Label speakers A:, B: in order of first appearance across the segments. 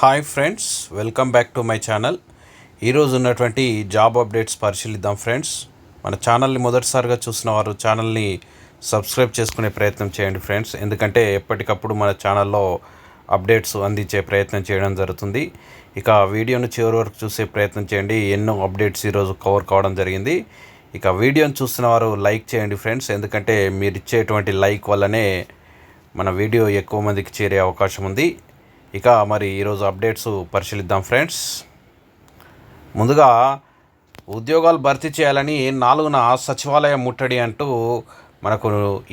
A: Hi friends welcome back to my channel. ఈరోజు ఉన్నటువంటి job updates పరిశీలిద్దాం ఫ్రెండ్స్. మన ఛానల్ని మొదటిసారిగా చూసిన వారు ఛానల్ని సబ్స్క్రైబ్ చేసుకునే ప్రయత్నం చేయండి ఫ్రెండ్స్. ఎందుకంటే ఎప్పటికప్పుడు మన ఛానల్లో అప్డేట్స్ అందించే ప్రయత్నం చేయడం జరుగుతుంది. ఇక వీడియోను చివరి వరకు చూసే ప్రయత్నం చేయండి. ఎన్నో అప్డేట్స్ ఈరోజు కవర్ కావడం జరిగింది. ఇక వీడియోను చూస్తున్న వారు లైక్ చేయండి ఫ్రెండ్స్. ఎందుకంటే మీరు ఇచ్చేటువంటి లైక్ వల్లనే మన వీడియో ఎక్కువ మందికి చేరే అవకాశం ఉంది. ఇక మరి ఈరోజు అప్డేట్స్ పరిశీలిద్దాం ఫ్రెండ్స్. ముందుగా ఉద్యోగాలు భర్తీ చేయాలని నాలుగున సచివాలయం ముట్టడి అంటూ మనకు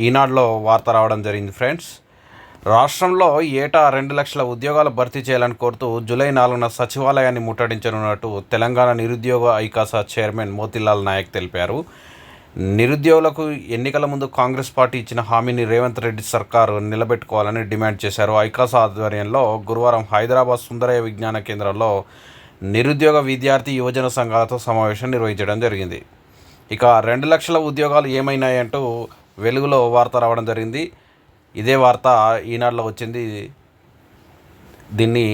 A: ఈనాడులో వార్త రావడం జరిగింది ఫ్రెండ్స్. రాష్ట్రంలో ఏటా రెండు లక్షల ఉద్యోగాలు భర్తీ చేయాలని కోరుతూ జూలై నాలుగున సచివాలయాన్ని ముట్టడించనున్నట్టు తెలంగాణ నిరుద్యోగ ఐకాస చైర్మన్ మోతిలాల్ నాయక్ తెలిపారు. నిరుద్యోగులకు ఎన్నికల ముందు కాంగ్రెస్ పార్టీ ఇచ్చిన హామీని రేవంత్ రెడ్డి సర్కారు నిలబెట్టుకోవాలని డిమాండ్ చేశారు. ఐకాస్ ఆధ్వర్యంలో గురువారం హైదరాబాద్ సుందరయ్య విజ్ఞాన కేంద్రంలో నిరుద్యోగ విద్యార్థి యువజన సంఘాలతో సమావేశం నిర్వహించడం జరిగింది. ఇక రెండు లక్షల ఉద్యోగాలు ఏమైనాయంటూ వెలుగులో వార్త రావడం జరిగింది. ఇదే వార్త ఈనాడులో వచ్చింది. దీన్ని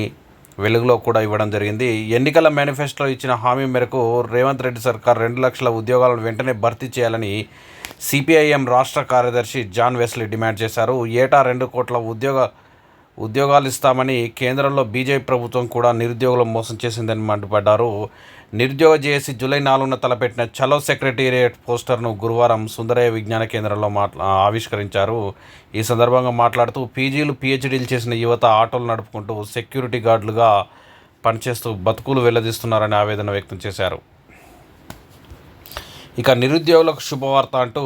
A: వెలుగులో కూడా ఇవ్వడం జరిగింది. ఎన్నికల మేనిఫెస్టోలో ఇచ్చిన హామీ మేరకు రేవంత్ రెడ్డి సర్కార్ రెండు లక్షల ఉద్యోగాలను వెంటనే భర్తీ చేయాలని సిపిఐఎం రాష్ట్ర కార్యదర్శి జాన్ వెస్లీ డిమాండ్ చేశారు. ఏటా రెండు కోట్ల ఉద్యోగ ఉద్యోగాలు ఇస్తామని కేంద్రంలో బీజేపీ ప్రభుత్వం కూడా నిరుద్యోగులు మోసం చేసిందని మండిపడ్డారు. నిరుద్యోగ జేఏసీ జూలై నాలుగున తలపెట్టిన చలో సెక్రటేరియట్ పోస్టర్ను గురువారం సుందరయ్య విజ్ఞాన కేంద్రంలో మాట్లా ఆవిష్కరించారు. ఈ సందర్భంగా మాట్లాడుతూ పీజీలు పిహెచ్డీలు చేసిన యువత ఆటోలు నడుపుకుంటూ సెక్యూరిటీ గార్డులుగా పనిచేస్తూ బతుకులు వెల్లదీస్తున్నారని ఆవేదన వ్యక్తం చేశారు. ఇక నిరుద్యోగులకు శుభవార్త అంటూ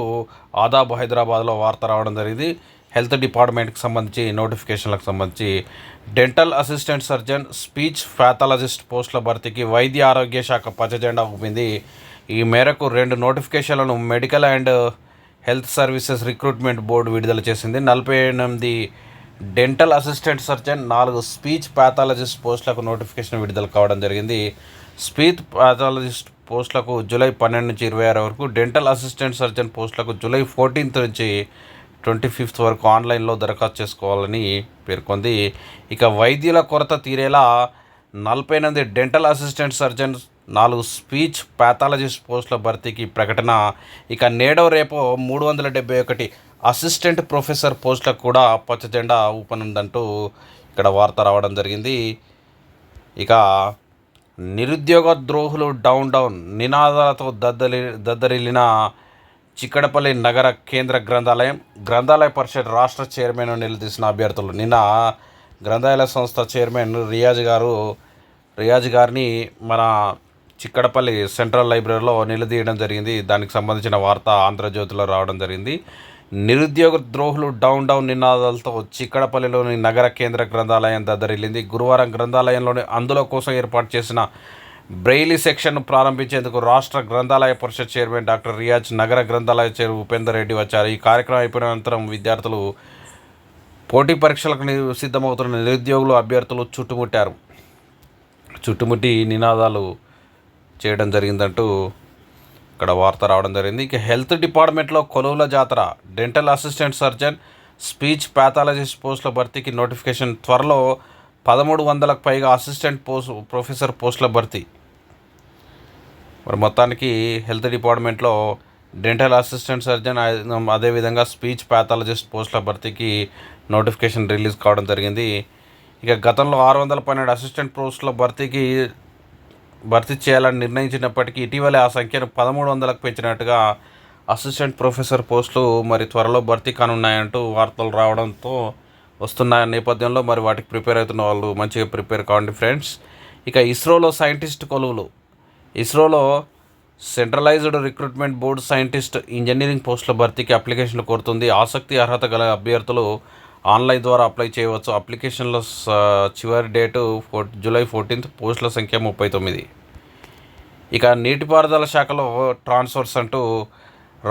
A: ఆదాబ్ హైదరాబాద్లో వార్త రావడం జరిగింది. హెల్త్ డిపార్ట్మెంట్కి సంబంధించి నోటిఫికేషన్లకు సంబంధించి dental assistant surgeon speech pathologist పోస్టుల భర్తీకి వైద్య ఆరోగ్య శాఖ పచ్చజెండా ఊపింది. ఈ మేరకు రెండు నోటిఫికేషన్లను medical and health services recruitment board విడుదల చేసింది. నలభై ఎనిమిది డెంటల్ అసిస్టెంట్ సర్జన్ నాలుగు స్పీచ్ ప్యాథాలజిస్ట్ పోస్టులకు నోటిఫికేషన్ విడుదల కావడం జరిగింది. స్పీచ్ ప్యాథాలజిస్ట్ పోస్టులకు జూలై పన్నెండు నుంచి ఇరవై ఆరు వరకు డెంటల్ అసిస్టెంట్ సర్జన్ పోస్టులకు జూలై ఫోర్టీన్త్ నుంచి ట్వంటీ ఫిఫ్త్ వరకు ఆన్లైన్లో దరఖాస్తు చేసుకోవాలని పేర్కొంది. ఇక వైద్యుల కొరత తీరేలా నలభై ఎనిమిది డెంటల్ అసిస్టెంట్ సర్జన్ నాలుగు స్పీచ్ ప్యాథాలజిస్ట్ పోస్టుల భర్తీకి ప్రకటన. ఇక నేడో రేపో మూడు వందల డెబ్బై ఒకటి అసిస్టెంట్ ప్రొఫెసర్ పోస్టులకు కూడా పచ్చ జెండా ఊపనుందంటూ ఇక్కడ వార్త రావడం జరిగింది. ఇక నిరుద్యోగ ద్రోహులు డౌన్ డౌన్ నినాదాలతో దద్దలి దద్దరిల్లిన చిక్కడపల్లి నగర కేంద్ర గ్రంథాలయం గ్రంథాలయ పరిషత్ రాష్ట్ర చైర్మన్ నిలదీసిన అభ్యర్థులు. నిన్న గ్రంథాలయ సంస్థ చైర్మన్ రియాజ్ గారు రియాజ్ గారిని మన చిక్కడపల్లి సెంట్రల్ లైబ్రరీలో నిలదీయడం జరిగింది. దానికి సంబంధించిన వార్త ఆంధ్రజ్యోతిలో రావడం జరిగింది. నిరుద్యోగ ద్రోహులు డౌన్ డౌన్ నినాదాలతో చిక్కడపల్లిలోని నగర కేంద్ర గ్రంథాలయం దద్దరిల్లింది. గురువారం గ్రంథాలయంలోని అందులో కోసం ఏర్పాటు చేసిన బ్రెయిలీ సెక్షన్ను ప్రారంభించేందుకు రాష్ట్ర గ్రంథాలయ పరిషత్ చైర్మన్ డాక్టర్ రియాజ్ నగర గ్రంథాలయ చైర్ ఉపేందర్ రెడ్డి వచ్చారు. ఈ కార్యక్రమం అయిపోయిన అనంతరం విద్యార్థులు పోటీ పరీక్షలకు సిద్ధమవుతున్న నిరుద్యోగులు అభ్యర్థులు చుట్టుముట్టారు. చుట్టుముట్టి నినాదాలు చేయడం జరిగిందంటూ ఇక్కడ వార్త రావడం జరిగింది. ఇక హెల్త్ డిపార్ట్మెంట్లో కొలువుల జాతర. Dental assistant surgeon speech pathologist పోస్టుల భర్తీకి నోటిఫికేషన్. త్వరలో పదమూడు వందలకు పైగా అసిస్టెంట్ పోస్ట్ ప్రొఫెసర్ పోస్టుల భర్తీ. మరి మొత్తానికి హెల్త్ డిపార్ట్మెంట్లో డెంటల్ అసిస్టెంట్ సర్జన్ అదేవిధంగా స్పీచ్ ప్యాథాలజిస్ట్ పోస్టుల భర్తీకి నోటిఫికేషన్ రిలీజ్ కావడం జరిగింది. ఇక గతంలో ఆరు వందల పన్నెండు అసిస్టెంట్ పోస్టుల భర్తీకి భర్తీ చేయాలని నిర్ణయించినప్పటికీ ఇటీవలే ఆ సంఖ్యను పదమూడు వందలకు పెంచినట్టుగా అసిస్టెంట్ ప్రొఫెసర్ పోస్టులు మరి త్వరలో భర్తీ కానున్నాయంటూ వార్తలు రావడంతో వస్తున్న నేపథ్యంలో మరి వాటికి ప్రిపేర్ అవుతున్న వాళ్ళు మంచిగా ప్రిపేర్ కావండి ఫ్రెండ్స్. ఇక ఇస్రోలో సైంటిస్ట్ కొలువులు. ఇస్రోలో centralized recruitment board scientist engineering పోస్టుల భర్తీకి అప్లికేషన్లు కోరుతుంది. ఆసక్తి అర్హత గల అభ్యర్థులు ఆన్లైన్ ద్వారా అప్లై చేయవచ్చు. అప్లికేషన్ల చివరి డేటు ఫోర్ జూలై ఫోర్టీన్త్ పోస్టుల సంఖ్య ముప్పై తొమ్మిది. ఇక నీటిపారుదల శాఖలో ట్రాన్స్ఫర్స్ అంటూ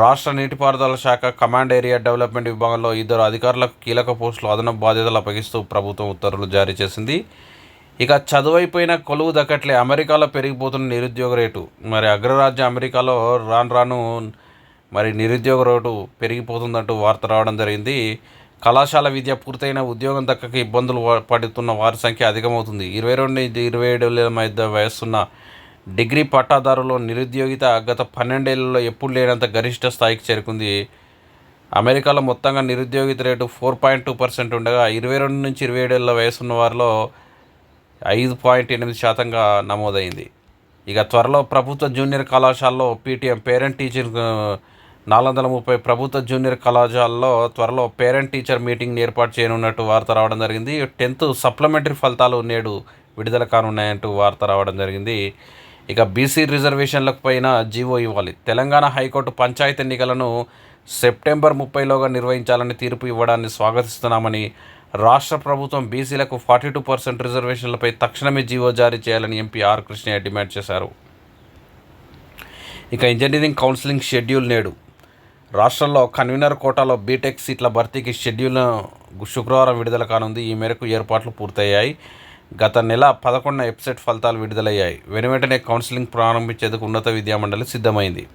A: రాష్ట్ర నీటిపారుదల శాఖ కమాండ్ ఏరియా డెవలప్మెంట్ విభాగంలో ఇద్దరు అధికారులకు కీలక పోస్టులు అదనపు బాధ్యతలు అప్పగిస్తూ ప్రభుత్వం ఉత్తర్వులు జారీ చేసింది. ఇక చదువైపోయిన కొలువు దక్కట్లే అమెరికాలో పెరిగిపోతున్న నిరుద్యోగ రేటు. మరి అగ్రరాజ్యం అమెరికాలో రాను రాను మరి నిరుద్యోగ రేటు పెరిగిపోతుందంటూ వార్త రావడం జరిగింది. కళాశాల విద్య పూర్తయిన ఉద్యోగం దక్కక ఇబ్బందులు పడుతున్న వారి సంఖ్య అధికమవుతుంది. ఇరవై రెండు నుంచి ఇరవై ఏడు మధ్య వయస్సున్న డిగ్రీ పట్టాదారులో నిరుద్యోగిత గత పన్నెండేళ్ళలో ఎప్పుడు లేనంత గరిష్ట స్థాయికి చేరుకుంది. అమెరికాలో మొత్తంగా నిరుద్యోగిత rate four point two percent ఉండగా ఇరవై రెండు నుంచి ఇరవై ఏడేళ్ళ వయసున్న వారిలో ఐదు పాయింట్ ఎనిమిది శాతంగా నమోదైంది. ఇక త్వరలో ప్రభుత్వ జూనియర్ కళాశాలలో పీటీఎం పేరెంట్ టీచర్ నాలుగు వందల ముప్పై ప్రభుత్వ జూనియర్ కళాశాలలో త్వరలో పేరెంట్ టీచర్ మీటింగ్ ఏర్పాటు చేయనున్నట్టు వార్త రావడం జరిగింది. టెన్త్ సప్లిమెంటరీ ఫలితాలు నేడు విడుదల కానున్నాయంటూ వార్త రావడం జరిగింది. ఇక బీసీ రిజర్వేషన్లకు పైన జీవో ఇవ్వాలి. తెలంగాణ హైకోర్టు పంచాయతీ ఎన్నికలను సెప్టెంబర్ ముప్పైలోగా నిర్వహించాలని తీర్పు ఇవ్వడాన్ని స్వాగతిస్తున్నామని రాష్ట్ర ప్రభుత్వం బీసీలకు ఫార్టీ టూ పర్సెంట్ రిజర్వేషన్లపై తక్షణమే జీవో జారీ చేయాలని ఎంపీ ఆర్ కృష్ణయ్య డిమాండ్ చేశారు. ఇక ఇంజనీరింగ్ కౌన్సిలింగ్ షెడ్యూల్ నేడు. రాష్ట్రంలో కన్వీనర్ కోటాలో బీటెక్ సీట్ల భర్తీకి షెడ్యూల్ను శుక్రవారం విడుదల కానుంది. ఈ మేరకు ఏర్పాట్లు పూర్తయ్యాయి. గత నెల పదకొండున ఎప్సెట్ ఫలితాలు విడుదలయ్యాయి. వెనువెంటనే కౌన్సిలింగ్ ప్రారంభించేందుకు ఉన్నత విద్యామండలి సిద్ధమైంది.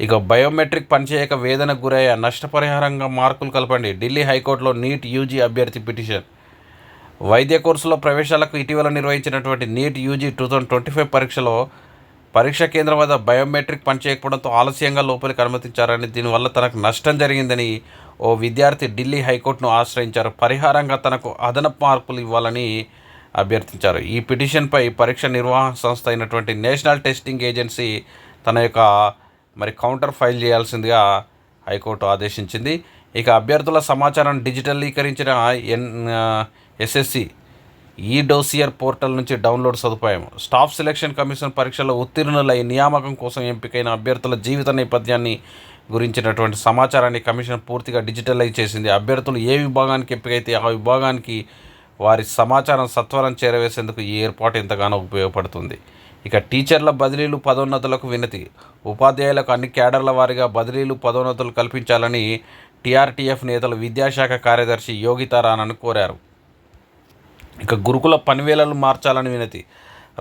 A: ఇక బయోమెట్రిక్ పనిచేయక వేదనకు గురయ్యా నష్టపరిహారంగా మార్కులు కలపండి. ఢిల్లీ హైకోర్టులో నీట్ యూజీ అభ్యర్థి పిటిషన్. వైద్య కోర్సులో ప్రవేశాలకు ఇటీవల నిర్వహించినటువంటి NEET UG two thousand twenty five పరీక్షలో పరీక్ష కేంద్రం వద్ద బయోమెట్రిక్ పనిచేయకపోవడంతో ఆలస్యంగా లోపలికి అనుమతించారని దీనివల్ల తనకు నష్టం జరిగిందని ఓ విద్యార్థి ఢిల్లీ హైకోర్టును ఆశ్రయించారు. పరిహారంగా తనకు అదనపు మార్కులు ఇవ్వాలని అభ్యర్థించారు. ఈ పిటిషన్పై పరీక్ష నిర్వహణ సంస్థ అయినటువంటి నేషనల్ టెస్టింగ్ ఏజెన్సీ తన యొక్క మరి కౌంటర్ ఫైల్ చేయాల్సిందిగా హైకోర్టు ఆదేశించింది. ఇక అభ్యర్థుల సమాచారం డిజిటలీకరించిన N SSC e dossier portal నుంచి డౌన్లోడ్ సదుపాయం. స్టాఫ్ సెలక్షన్ కమిషన్ పరీక్షలో ఉత్తీర్ణులై నియామకం కోసం ఎంపికైన అభ్యర్థుల జీవిత నేపథ్యాన్ని గురించినటువంటి సమాచారాన్ని కమిషన్ పూర్తిగా డిజిటలైజ్ చేసింది. అభ్యర్థులు ఏ విభాగానికి ఎంపికైతే ఆ విభాగానికి వారి సమాచారం సత్వరం చేరవేసేందుకు ఈ ఏర్పాటు ఎంతగానో ఉపయోగపడుతుంది. ఇక టీచర్ల బదిలీలు పదోన్నతులకు వినతి. ఉపాధ్యాయులకు అన్ని క్యాడర్ల వారిగా బదిలీలు పదోన్నతులు కల్పించాలని టీఆర్టీఎఫ్ నేతలు విద్యాశాఖ కార్యదర్శి యోగితారానను కోరారు. ఇక గురుకుల పనివేళలు మార్చాలని వినతి.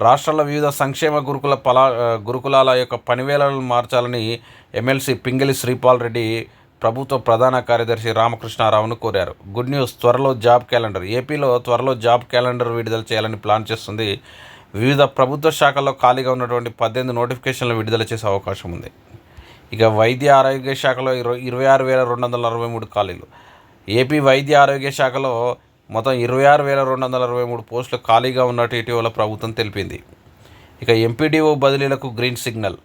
A: రాష్ట్రాల వివిధ సంక్షేమ గురుకుల పలా గురుకులాల యొక్క పనివేళలను మార్చాలని ఎమ్మెల్సీ పింగిలి శ్రీపాల్ రెడ్డి ప్రభుత్వ ప్రధాన కార్యదర్శి రామకృష్ణారావును కోరారు. గుడ్ న్యూస్ త్వరలో జాబ్ క్యాలెండర్. ఏపీలో త్వరలో జాబ్ క్యాలెండర్ విడుదల చేయాలని ప్లాన్ చేస్తుంది. వివిధ ప్రభుత్వ శాఖల్లో ఖాళీగా ఉన్నటువంటి పద్దెనిమిది నోటిఫికేషన్లు విడుదల చేసే అవకాశం ఉంది. ఇక వైద్య ఆరోగ్య శాఖలో ఇరవై ఇరవై ఆరు వేల రెండు వందల అరవై మూడు ఖాళీలు. ఏపీ వైద్య ఆరోగ్య శాఖలో మొత్తం ఇరవై ఆరు వేల రెండు వందల అరవై మూడు పోస్టులు ఖాళీగా ఉన్నట్టు ఇటీవల ప్రభుత్వం తెలిపింది. ఇక ఎంపీడీఓ బదిలీలకు గ్రీన్ సిగ్నల్.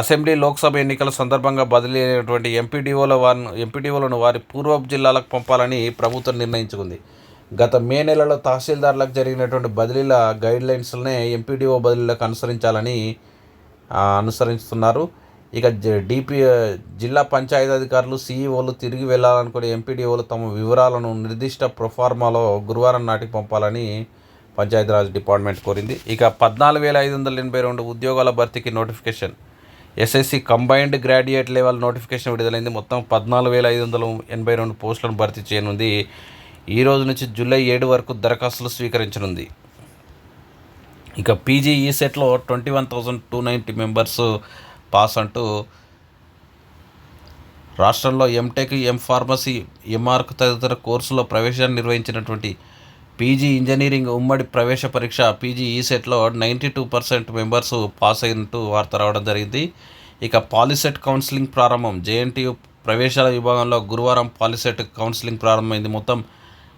A: అసెంబ్లీ లోక్సభ ఎన్నికల సందర్భంగా బదిలీ అయినటువంటి ఎంపీడీఓల వారిని ఎంపీడీఓలను వారి పూర్వపు జిల్లాలకు పంపాలని ప్రభుత్వం నిర్ణయించుకుంది. గత మే నెలలో తహసీల్దార్లకు జరిగినటువంటి బదిలీల గైడ్లైన్స్లనే ఎంపీడీఓ బదిలీలకు అనుసరించాలని అనుసరిస్తున్నారు. ఇక జ- డిపి జిల్లా పంచాయతీ అధికారులు సీఈఓలు తిరిగి వెళ్ళాలనుకునే ఎంపీడీఓలు తమ వివరాలను నిర్దిష్ట ప్రొఫార్మాలో గురువారం నాటికి పంపాలని పంచాయతీరాజ్ డిపార్ట్మెంట్ కోరింది. ఇక పద్నాలుగు వేల ఐదు వందల ఎనభై రెండు ఉద్యోగాల భర్తీకి notification. SSC combined graduate level notification విడుదలైంది. మొత్తం పద్నాలుగు వేల ఐదు వందల ఎనభై రెండు పోస్టులను భర్తీ చేయనుంది. ఈ రోజు నుంచి జూలై ఏడు వరకు దరఖాస్తులు స్వీకరించనుంది. ఇక పీజీ ఈ సెట్లో twenty one thousand two ninety members pass అంటూ రాష్ట్రంలో ఎంటెక్ ఎం ఫార్మసీ ఎంఆర్క్ తదితర కోర్సులో ప్రవేశాన్ని నిర్వహించినటువంటి పీజీ ఇంజనీరింగ్ ఉమ్మడి ప్రవేశ పరీక్ష పీజీ ఈ సెట్లో ninety two percent members pass అయినట్టు వార్త రావడం జరిగింది. ఇక పాలిసెట్ కౌన్సిలింగ్ ప్రారంభం జేఎన్టీయు ప్రవేశాల విభాగంలో గురువారం పాలిసెట్ కౌన్సిలింగ్ ప్రారంభమైంది. మొత్తం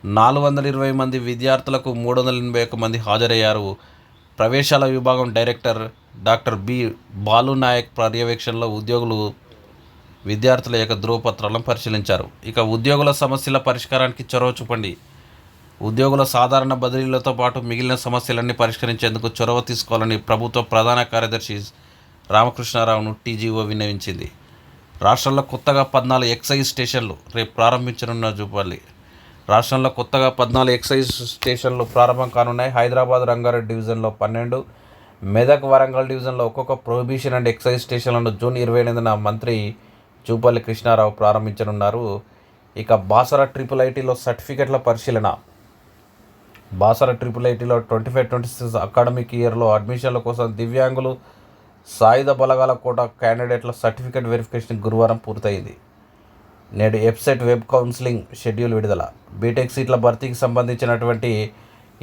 A: నాలుగు వందల ఇరవై మంది విద్యార్థులకు మూడు వందల ఎనభై ఒక్క మంది హాజరయ్యారు. ప్రవేశాల విభాగం director doctor B Balu Naik పర్యవేక్షణలో ఉద్యోగులు విద్యార్థుల యొక్క ధృవపత్రాలను పరిశీలించారు. ఇక ఉద్యోగుల సమస్యల పరిష్కారానికి చొరవ చూపండి. ఉద్యోగుల సాధారణ బదిలీలతో పాటు మిగిలిన సమస్యలన్నీ పరిష్కరించేందుకు చొరవ తీసుకోవాలని ప్రభుత్వ ప్రధాన కార్యదర్శి రామకృష్ణారావును టీజీఓ విన్నవించింది. రాష్ట్రంలో కొత్తగా పద్నాలుగు ఎక్సైజ్ స్టేషన్లు రేపు ప్రారంభించనున్న చూపాలి రాష్ట్రంలో కొత్తగా పద్నాలుగు ఎక్సైజ్ స్టేషన్లు ప్రారంభం కానున్నాయి. హైదరాబాద్ రంగారెడ్డి డివిజన్లో పన్నెండు మెదక్ వరంగల్ డివిజన్లో ఒక్కొక్క ప్రొహిబిషన్ అండ్ ఎక్సైజ్ స్టేషన్లను జూన్ ఇరవై ఎనిమిదిన మంత్రి జూపల్లి కృష్ణారావు ప్రారంభించనున్నారు. ఇక బాసర ట్రిపుల్ ఐటీలో సర్టిఫికెట్ల పరిశీలన. బాసర ట్రిపుల్ ఐటీలో twenty five twenty six academic ఇయర్లో అడ్మిషన్ల కోసం దివ్యాంగులు సాయుధ బలగాల కోట క్యాండిడేట్ల సర్టిఫికేట్ వెరిఫికేషన్ గురువారం పూర్తయింది. నేడు వెబ్సైట్ వెబ్ కౌన్సిలింగ్ షెడ్యూల్ విడుదల. బీటెక్ సీట్ల భర్తీకి సంబంధించినటువంటి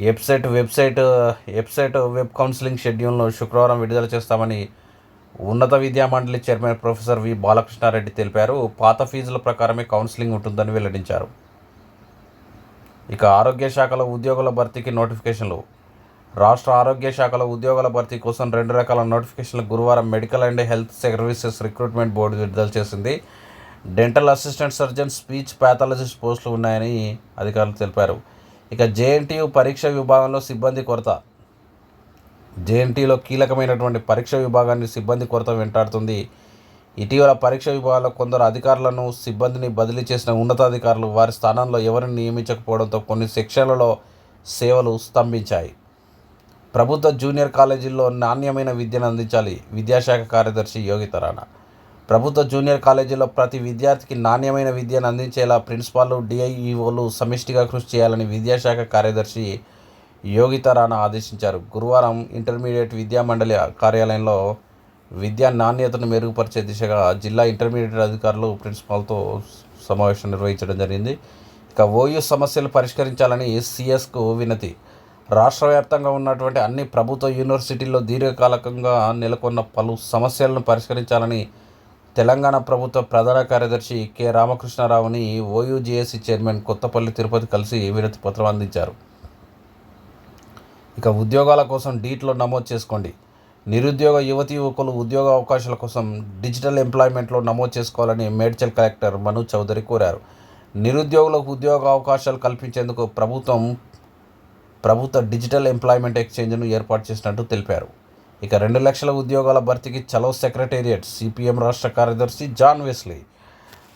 A: website website website web counselling షెడ్యూల్ను శుక్రవారం విడుదల చేస్తామని ఉన్నత విద్యా మండలి చైర్మన్ ప్రొఫెసర్ వి బాలకృష్ణారెడ్డి తెలిపారు. పాత ఫీజుల ప్రకారమే కౌన్సిలింగ్ ఉంటుందని వెల్లడించారు. ఇక ఆరోగ్య శాఖలో ఉద్యోగుల భర్తీకి నోటిఫికేషన్లు. రాష్ట్ర ఆరోగ్య శాఖలో ఉద్యోగుల భర్తీ కోసం రెండు రకాల నోటిఫికేషన్లు గురువారం medical and health services recruitment board విడుదల చేసింది. Dental assistant surgeon speech pathologist పోస్టులు ఉన్నాయని అధికారులు తెలిపారు. ఇక జేఎన్టీయు పరీక్ష విభాగంలో సిబ్బంది కొరత. జేఎన్టీలో కీలకమైనటువంటి పరీక్ష విభాగాన్ని సిబ్బంది కొరత వెంటాడుతుంది. ఇటీవల పరీక్ష విభాగంలో కొందరు అధికారులను సిబ్బందిని బదిలీ చేసిన ఉన్నతాధికారులు వారి స్థానంలో ఎవరిని నియమించకపోవడంతో కొన్ని సెక్షన్లలో సేవలు స్తంభించాయి. ప్రభుత్వ జూనియర్ కాలేజీల్లో నాణ్యమైన విద్యను అందించాలి. విద్యాశాఖ కార్యదర్శి యోగితరాణ ప్రభుత్వ జూనియర్ కాలేజీలో ప్రతి విద్యార్థికి నాణ్యమైన విద్యను అందించేలా ప్రిన్సిపాల్ డిఐఈఓలు సమిష్టిగా కృషి చేయాలని విద్యాశాఖ కార్యదర్శి యోగిత రాణా ఆదేశించారు. గురువారం ఇంటర్మీడియట్ విద్యా మండలి కార్యాలయంలో విద్యా నాణ్యతను మెరుగుపరిచే దిశగా జిల్లా ఇంటర్మీడియట్ అధికారులు ప్రిన్సిపాల్తో సమావేశం నిర్వహించడం జరిగింది. ఇక ఓయూ సమస్యలు పరిష్కరించాలని సిఎస్కు వినతి. రాష్ట్ర వ్యాప్తంగా ఉన్నటువంటి అన్ని ప్రభుత్వ యూనివర్సిటీల్లో దీర్ఘకాలకంగా నెలకొన్న పలు సమస్యలను పరిష్కరించాలని తెలంగాణ ప్రభుత్వ ప్రధాన కార్యదర్శి కె. రామకృష్ణారావుని ఓయూజేఏసీ చైర్మన్ కొత్తపల్లి తిరుపతి కలిసి వినతి పత్రం అందించారు. ఇక ఉద్యోగాల కోసం డీట్లో నమోదు చేసుకోండి. నిరుద్యోగ యువతి యువకులు ఉద్యోగ అవకాశాల కోసం డిజిటల్ ఎంప్లాయ్మెంట్లో నమోదు చేసుకోవాలని మేడ్చల్ కలెక్టర్ మను చౌదరి కోరారు. నిరుద్యోగులకు ఉద్యోగ అవకాశాలు కల్పించేందుకు ప్రభుత్వం ప్రభుత్వ డిజిటల్ ఎంప్లాయ్మెంట్ ఎక్స్చేంజ్ను ఏర్పాటు చేసినట్టు తెలిపారు. ఇక రెండు లక్షల ఉద్యోగాల భర్తీకి చలో సెక్రటేరియట్ సిపిఎం రాష్ట్ర కార్యదర్శి జాన్ వెస్లీ.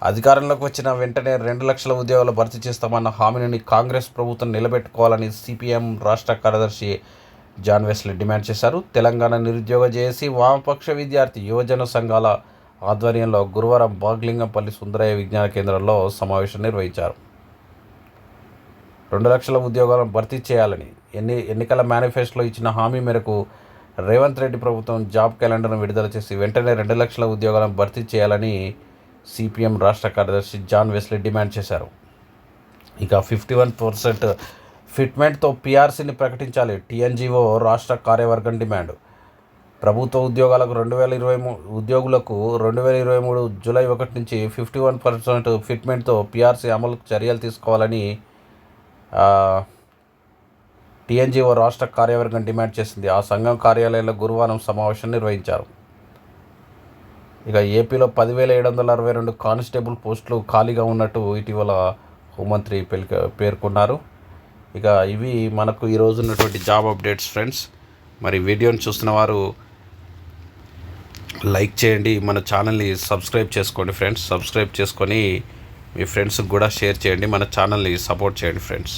A: అధికారంలోకి వచ్చిన వెంటనే రెండు లక్షల ఉద్యోగాలు భర్తీ చేస్తామన్న హామీని కాంగ్రెస్ ప్రభుత్వం నిలబెట్టుకోవాలని సిపిఎం రాష్ట్ర కార్యదర్శి జాన్ వెస్లీ డిమాండ్ చేశారు. తెలంగాణ నిరుద్యోగ జేఏసీ వామపక్ష విద్యార్థి యువజన సంఘాల ఆధ్వర్యంలో గురువారం బాగ్లింగంపల్లి సుందరయ్య విజ్ఞాన కేంద్రంలో సమావేశం నిర్వహించారు. రెండు లక్షల ఉద్యోగాలను భర్తీ చేయాలని ఎన్ని ఎన్నికల మేనిఫెస్టోలో ఇచ్చిన హామీ మేరకు రేవంత్ రెడ్డి ప్రభుత్వం జాబ్ క్యాలెండర్ను విడుదల చేసి వెంటనే రెండు లక్షల ఉద్యోగాలను భర్తీ చేయాలని సిపిఎం రాష్ట్ర కార్యదర్శి జాన్ వెస్లీ డిమాండ్ చేశారు. ఇక ఫిఫ్టీ వన్ పర్సెంట్ ఫిట్మెంట్తో పీఆర్సీని ప్రకటించాలి టీఎన్జీఓ రాష్ట్ర కార్యవర్గం డిమాండ్. ప్రభుత్వ ఉద్యోగాలకు రెండు వేల ఇరవై మూడు ఉద్యోగులకు రెండు వేల ఇరవై మూడు జూలై ఒకటి నుంచి ఫిఫ్టీ వన్ పర్సెంట్ ఫిట్మెంట్తో పీఆర్సీ అమలు చర్యలు తీసుకోవాలని టీఎన్జీఓ రాష్ట్ర కార్యవర్గం డిమాండ్ చేసింది. ఆ సంఘం కార్యాలయంలో గురువారం సమావేశం నిర్వహించారు. ఇక ఏపీలో పదివేల ఏడు వందల అరవై రెండు కానిస్టేబుల్ పోస్టులు ఖాళీగా ఉన్నట్టు ఇటీవల హోంమంత్రి పెల్ పేర్కొన్నారు. ఇక ఇవి మనకు ఈరోజు ఉన్నటువంటి జాబ్ అప్డేట్స్ ఫ్రెండ్స్. మరి వీడియోని చూస్తున్న వారు లైక్ చేయండి. మన ఛానల్ని సబ్స్క్రైబ్ చేసుకోండి ఫ్రెండ్స్. సబ్స్క్రైబ్ చేసుకొని మీ ఫ్రెండ్స్కి కూడా షేర్ చేయండి. మన ఛానల్ని సపోర్ట్ చేయండి ఫ్రెండ్స్.